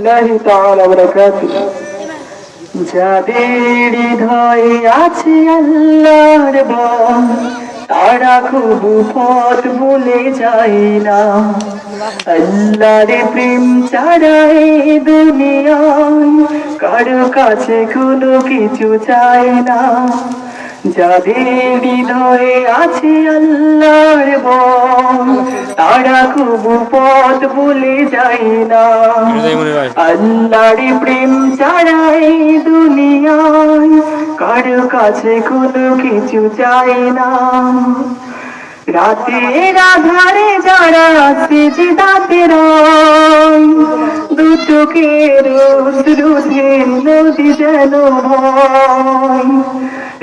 الله تعالى وبركاته যাদের হৃদয়ে আছে আল্লাহর ভয় তারা খুব পথ ভুলে যায় না আল্লাহর প্রেম ছাড়া এই দুনিয়ায় কারো কাছে কোনো কিছু চায় না যাদের হৃদয়ে আছে আল্লাহর ভয় তারা খুব পথ ভুলে যায় না। আল্লাহর প্রেম ছাড়াই দুনিয়ায় কারও কাছে কোনো কিছু চাই না। রাতের আধারে যারা সেজদাতে রয় দু চোখের শ্রুতে নদী যেন ভয়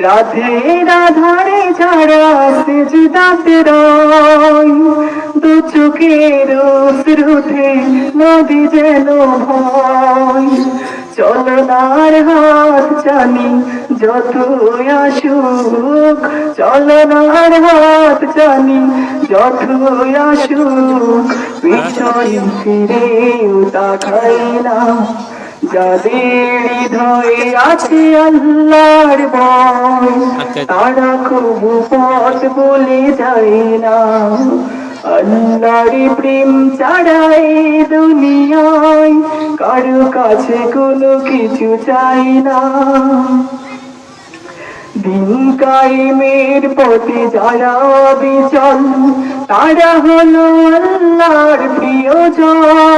রাতের আধারে যারা সেজদাতে রয়, দু চোখের শ্রুতে নদী যেন ভয়। চলনার হাত জানি যত আসুক চলনার হাত জানি যত আসুক, পিছন ফিরে তাকাই না। যাদের হৃদয়ে আছে আল্লাহর ভয় তারা খুব পথ বলে যায় না। আল্লাহর প্রেম ছাড়াই দুনিয়ায় কারও কাছে কোনো কিছু চাই না। দিন কায়েমের পথে যারা বিচল তারা হলো আল্লাহর প্রিয়জন।